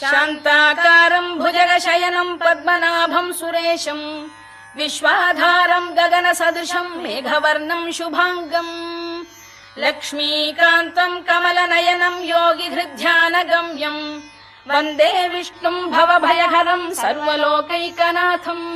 शान्ताकारम् भुजगशयनम् पद्मनाभम् सुरेशम् विश्वाधारम् गगनसदृशम् मेघवर्णम् शुभाङ्गम् लक्ष्मीकान्तम् कमलनयनम् योगिहृध्यानगम्यम् वन्दे विष्णुम् भवभयहरम् सर्वलोकैकनाथम्